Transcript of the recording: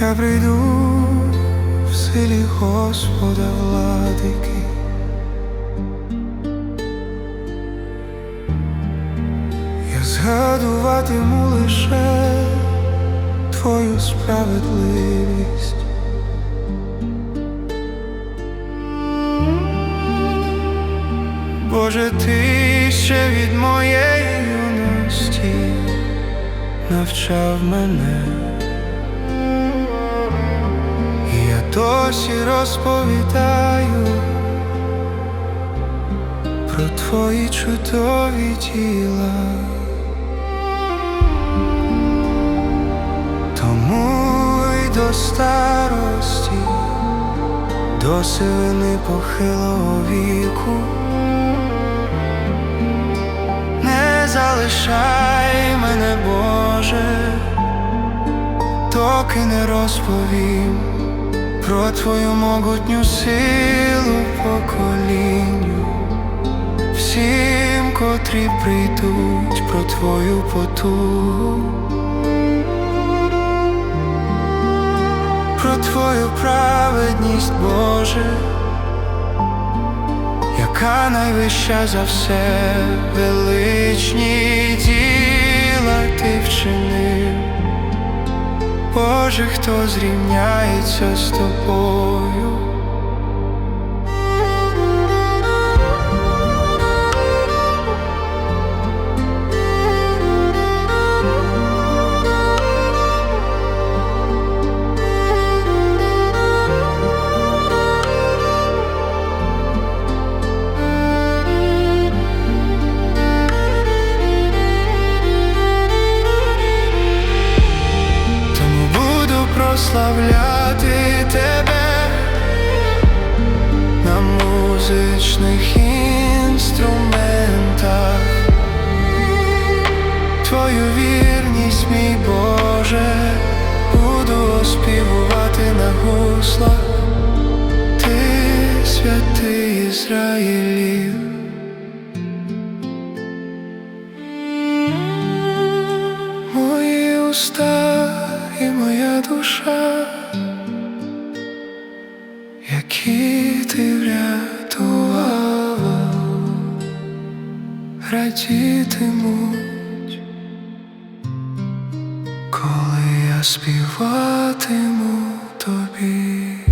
Я прийду в силі Господа владики. Я згадуватиму лише твою справедливість. Боже, ти ще від моєї юності навчав мене, досі розповідаю про твої чудові діла. Тому й до старості, до сивини похилого віку. Не залишай мене, Боже, доки не розповім про Твою могутню силу поколінню, всім, котрі прийдуть про Твою потугу, про Твою праведність, Боже яка найвища за все величні Боже, хто зрівняється з тобою. Музичних інструментах, Твою вірність, мій Боже, буду оспівувати на гуслах, ти святий Ізраїлів. Мої уста і моя душа, які ти врятував, радітимуть, коли я співатиму тобі.